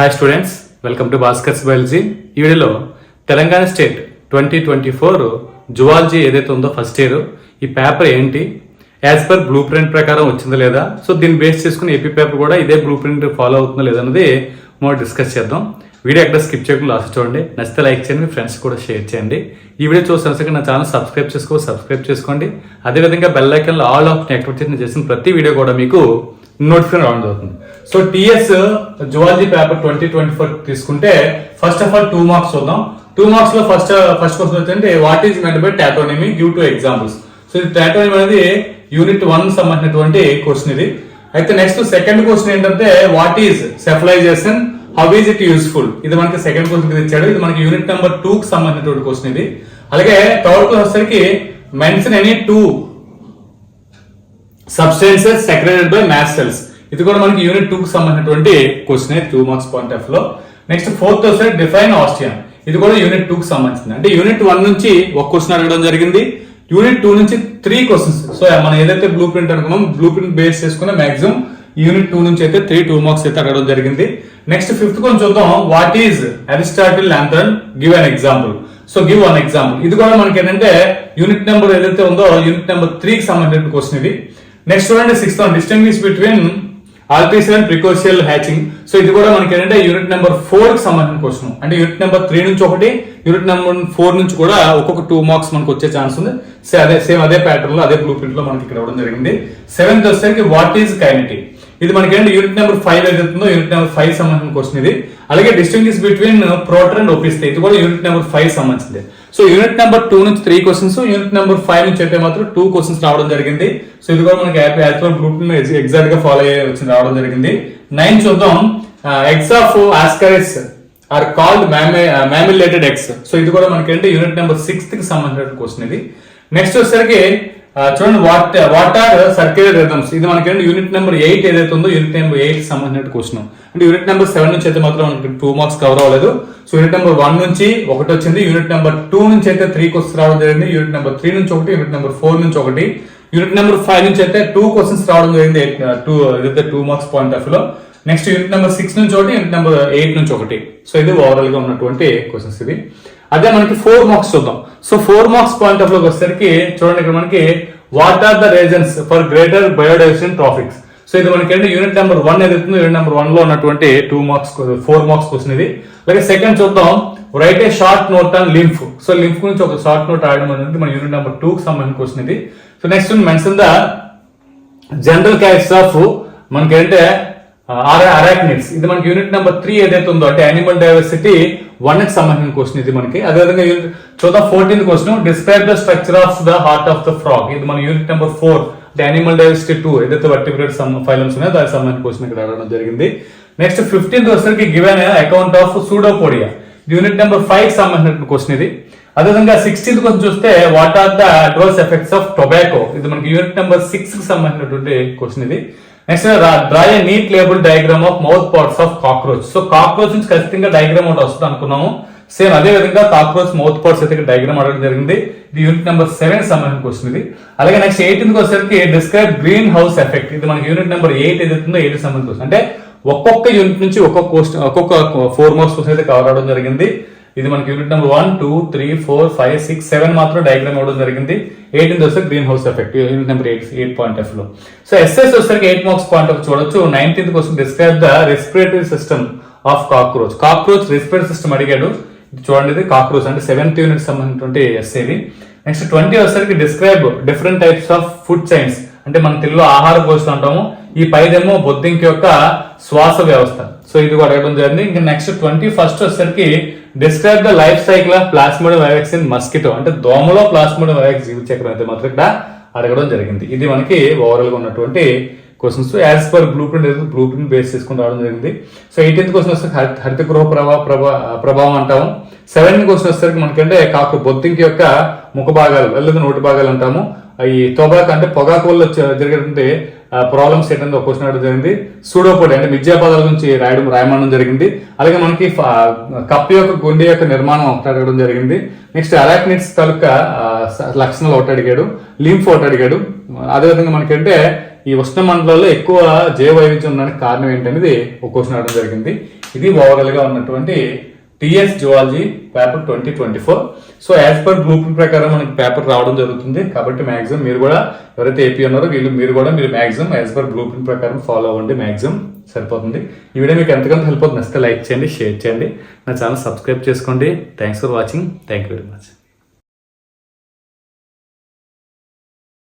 Hi students welcome to Bhaskar's biology ఈ వీడియోలో Telangana state twenty twenty four zoology ఏదైతే ఉందో ఫస్ట్ ఇయర్ ఈ పేపర్ ఏంటి యాజ్ పర్ బ్లూ ప్రింట్ ప్రకారం వచ్చిందా లేదా? సో దీన్ని బేస్ చేసుకుని ఏపీ పేపర్ కూడా ఇదే బ్లూ ప్రింట్ ఫాలో అవుతుందా లేదన్నది మనం డిస్కస్ చేద్దాం. వీడియో ఎక్కడ స్కిప్ చేయకుండా లాస్ట్ చూడండి. నచ్చితే లైక్ చేయండి మీ ఫ్రెండ్స్ కూడా షేర్ చేయండి. ఈ వీడియో చూసిన నా ఛానల్ సబ్స్క్రైబ్ చేసుకో సబ్స్క్రైబ్ చేసుకోండి. అదేవిధంగా బెల్ ఐకన్లో ఆల్ ఆప్షన్ యాక్టివేట్ చేసిన ప్రతి వీడియో కూడా మీకు నోటిఫికేషన్ రావడం జరుగుతుంది. So TS zoology paper twenty twenty four తీసుకుంటే first of all two marks చూద్దాం. టూ మార్క్స్లో first first question వచ్చంటే what is meant by taxonomy give two examples so ఇది టాటోనిమీ అనేది యూనిట్ వన్ సంబంధించినటువంటి క్వశ్చన్ ఇది. అయితే నెక్స్ట్ సెకండ్ క్వశ్చన్ ఏంటంటే what is cephalization how is it useful ఇది మనకి సెకండ్ క్వశ్చన్ ఇచ్చాడు. ఇది మనకి యూనిట్ నెంబర్ టూ కి సంబంధించినటువంటి క్వశ్చన్ ఇది. అలాగే థర్డ్ క్వశ్చన్ వచ్చేసరికి mention any two substances secreted by mast cells ఇది కూడా మనకి యూనిట్ టూ కి సంబంధించినటువంటి క్వశ్చన్ టూ మార్క్స్ పాయింట్ ఆఫ్లో. నెక్స్ట్ ఫోర్త్ వస్తే డిఫైన్ ఆస్ట్రియన్ ఇది కూడా యూనిట్ టూ కి సంబంధించింది. అంటే యూనిట్ వన్ నుంచి ఒక క్వశ్చన్ అడగడం జరిగింది. యూనిట్ టూ నుంచి త్రీ క్వశ్చన్స్ సో మనం ఏదైతే బ్లూ ప్రింట్ అనుకున్నాం బ్లూ ప్రింట్ బేస్ చేసుకున్న మాక్సిమం యూనిట్ టూ నుంచి అయితే త్రీ టూ మార్క్స్ అయితే అడగడం జరిగింది. నెక్స్ట్ ఫిఫ్త్ కొంచెం చూద్దాం. What is Aristotle lantern give an example so give one example ఇది కూడా మనకి ఏంటంటే యూనిట్ నెంబర్ ఏదైతే ఉందో యూనిట్ నెంబర్ త్రీకి సంబంధించిన క్వశ్చన్ ఇది. నెక్స్ట్ చూడండి sixth one distinguish between and precocial hatching so ఇది కూడా మనకి ఏంటంటే యూనిట్ నెంబర్ ఫోర్కి సంబంధించిన క్వశ్చన్ అంటే యూనిట్ నెంబర్ త్రీ నుంచి ఒకటి యూనిట్ నెంబర్ ఫోర్ నుంచి కూడా ఒక్కొక్క టూ మార్క్స్ మనకు వచ్చే ఛాన్స్ ఉంది. సో అదే సేమ్ అదే ప్యాటర్న్లో అదే బ్లూ ప్రింట్లో మనకి ఇక్కడ ఇవ్వడం జరిగింది. సెవెంత్ వచ్చేసరికి వాట్ ఈజ్ కైనటిక్ ఇది మనకి ఏంటి యూనిట్ నెంబర్ ఫైవ్ ఏదైతుందో యూనిట్ నెంబర్ ఫైవ్ సంబంధించిన క్వశ్చన్ ఇది. అలాగే డిస్టింగ్విష్ బిట్వీన్ ప్రోటర్ అండ్ ఒపిస్తే ఇది కూడా యూనిట్ నెంబర్ ఫైవ్ సంబంధించింది. సో యూనిట్ నెంబర్ టూ నుంచి three questions unit number five నుంచి అయితే మాత్రం టూ క్వశ్చన్స్ రావడం జరిగింది. సో ఇది కూడా మనకి యాప్ యాజ్ పర్ గ్రూప్ ఎగ్జాక్ట్గా ఫాలో అయ్యే వచ్చింది రావడం జరిగింది. నైన్ చూద్దాం. Eggs of Ascaris are called mammillated eggs so ఇది కూడా మనకి అంటే యూనిట్ నెంబర్ సిక్స్త్కి సంబంధించిన క్వశ్చన్ ఇది. నెక్స్ట్ వచ్చేసరికి చూడండి what what are circular rhythms ఇది మనకి యూనిట్ నెంబర్ ఎయిట్ ఏదైతే ఉందో యూనిట్ నెంబర్ ఎయిట్ సంబంధించిన క్వశ్చన్ అంటే యూనిట్ నెంబర్ సెవెన్ నుంచి అయితే మాత్రం మనకి టూ మార్క్స్ కవర్ అవ్వలేదు. సో యూనిట్ నెంబర్ వన్ నుంచి ఒకటి వచ్చింది యూనిట్ నెంబర్ టూ నుంచి అయితే త్రీ క్వశ్చన్స్ రావడం జరిగింది యూనిట్ నెంబర్ త్రీ నుంచి ఒకటి యూనిట్ నెంబర్ ఫోర్ నుంచి ఒకటి. యూనిట్ నెంబర్ ఫైవ్ నుంచి అయితే టూ క్వశ్చన్స్ రావడం జరిగింది టూ ఇదైతే టూ మార్క్స్ పాయింట్ ఆఫ్లో. నెక్స్ట్ యూనిట్ నెంబర్ సిక్స్ నుంచి ఒకటి యూనిట్ నెంబర్ ఎయిట్ నుంచి ఒకటి. సో ఇది ఓవరాల్గా ఉన్నటువంటి క్వశ్చన్స్ ఇది. అదే మనకి ఫోర్ మార్క్స్ చూద్దాం. సో ఫోర్ మార్క్స్ పాయింట్ ఆఫ్లోకి వచ్చేసరికి చూడండి ఇక్కడ మనకి what are the reasons for greater biodiversity tropics so ఇది మనకి ఏంటి? యూనిట్ నెంబర్ వన్ ఏదైతుందో యూనిట్ నెంబర్ వన్లో ఉన్నటువంటి two marks four marks question ఇది. అలాగే సెకండ్ చూద్దాం. Write a short note on lymph so lymph గురించి ఒక షార్ట్ నోట్ రాయడం అనేది మన యూనిట్ నెంబర్ టూ కి సంబంధించిన క్వశ్చన్ ఇది. So next mention the general characters of మనకి ఏంటంటే అరాక్నిడ్స్. ఇది మనకి యూనిట్ నెంబర్ త్రీ ఏదైతే ఉందో అంటే యానిమల్ డైవర్సిటీ వన్కి సంబంధించిన క్వశ్చన్ ఇది మనకి. అదేవిధంగా యూనిట్ చూద్దాం fourteen question describe the structure of the heart of the frog ఇది మన యూనిట్ నెంబర్ ఫోర్ అంటే యానిమల్ డైవర్సిటీ టూ ఏదైతే వర్టిబ్రేట్ ఫైలమ్స్ ఉన్నాయో దానికి సంబంధించిన క్వశ్చన్ ఇక్కడ అడగడం జరిగింది. నెక్స్ట్ ఫిఫ్టీన్త్ వచ్చేసరికి given account of pseudopodia unit number ఫైవ్కి సంబంధించిన క్వశ్చన్ ఇది. అదేవిధంగా సిక్స్టీన్త్ క్వశ్చన్ చూస్తే what are the adverse effects of tobacco ఇది మనకి యూనిట్ నెంబర్ సిక్స్కి సంబంధించినటువంటి క్వశ్చన్ ఇది. Next draw a neat label diagram of mouth parts of cockroach so cockroach నుంచి ఖచ్చితంగా డయాగ్రామ్ ఒకటి వస్తుంది అనుకున్నాము. సేమ్ అదే విధంగా కాక్రోచ్ మౌత్ పార్ట్స్ అయితే డయాగ్రామ్ అడగడం జరిగింది. ఇది యూనిట్ నెంబర్ సెవెన్ సంబంధించిన క్వశ్చన్ ఇది. అలాగే నెక్స్ట్ ఎయిటీన్త్ వచ్చేసరికి డిస్క్రైబ్ గ్రీన్ హౌస్ ఎఫెక్ట్ ఇది మనకి యూనిట్ నెంబర్ ఎయిట్ ఏదైతుందో ఎయిట్ సంబంధించిన క్వశ్చన్ అంటే ఒక్కొక్క యూనిట్ నుంచి ఒక్కొక్క క్వశ్చన్ ఒక్కొక్క ఫోర్ మార్క్స్ క్వశ్చన్ అయితే కవర్ అవడం జరిగింది. ఇది మనకి unit number one two three four five six seven మాత్రం డయాగ్రామ్ ఇవ్వడం జరిగింది. ఎయిటీన్త్ వస్తే green house effect unit number eight eight point ఎఫ్లో. So SS వచ్చేసరికి ఎయిట్ మార్క్స్ పాయింట్ ఆఫ్ చూడొచ్చు. Nineteenth question describe the respiratory system of cockroach cockroach respiratory system అడిగాడు. చూడండి ఇది cockroach అంటే సెవెంత్ యూనిట్ సంబంధించినటువంటి ఎస్ఏది నెక్స్ట్ ట్వంటీ వచ్చేసరికి describe different types of food science అంటే మన తెలుగులో ఆహార కోశం అంటాము. ఈ పైదేమో బొద్దింక యొక్క శ్వాస వ్యవస్థ. సో ఇది కూడా అడగడం జరిగింది. ఇంకా నెక్స్ట్ ట్వంటీ ఫస్ట్ వచ్చేసరికి describe the life cycle of plasmodium vivax in mosquito అంటే దోమలో ప్లాస్మోడియం వైరక్స్ జీవిత చక్రం అయితే మాత్రం ఇక్కడ అడగడం జరిగింది. ఇది మనకి ఓవరాల్గా ఉన్నటువంటి questions as per blue print blue print base చేసుకుని రావడం జరిగింది. సో ఎయిటీన్త్ క్వశ్చన్ వస్తే హరిత గృహ ప్రభా ప్రభా ప్రభావం అంటాము. సెవెంత్ క్వశ్చన్ వచ్చేసరికి మనకంటే కాకు బొత్తింకి యొక్క ముఖ భాగాలు లేదా నోటి భాగాలు అంటాము. ఈ తోబాక్ అంటే పొగాకు వల్ల జరిగేటువంటి ప్రాబ్లమ్స్ ఏంటంటే ఒక క్వశ్చన్ అడగడం జరిగింది. సూడోపోడి అంటే విద్యాపదాల నుంచి రాయడం రాయమనడం జరిగింది. అలాగే మనకి ఫ- కప్పు యొక్క గుండె యొక్క నిర్మాణం ఒకటి అడగడం జరిగింది. నెక్స్ట్ అలాక్నిట్స్ తాలూకా లక్షణాలు ఒకటి అడిగాడు. లింఫ్ ఒకటి అడిగాడు. అదేవిధంగా మనకంటే ఈ ఉష్ణ మండలాల్లో ఎక్కువ జీవ వైవిధ్యం ఉండడానికి కారణం ఏంటనేది ఒక క్వశ్చన్ అడగడం జరిగింది. ఇది ఓవరాల్గా ఉన్నటువంటి TS zoology paper twenty twenty four so as per blue print ప్రకారం మనకి పేపర్ రావడం జరుగుతుంది. కాబట్టి మ్యాక్సిమం మీరు కూడా ఎవరైతే ఏపీ ఉన్నారో వీళ్ళు మీరు కూడా మీరు maximum as per blue print ప్రకారం ఫాలో అవ్వండి. మ్యాక్సిమం సరిపోతుంది. ఈ వీడియో మీకు ఎంతకంత హెల్ప్ అవుతుంది. నచ్చితే లైక్ చేయండి షేర్ చేయండి. నా ఛానల్ సబ్స్క్రైబ్ చేసుకోండి. Thanks for watching thank you very much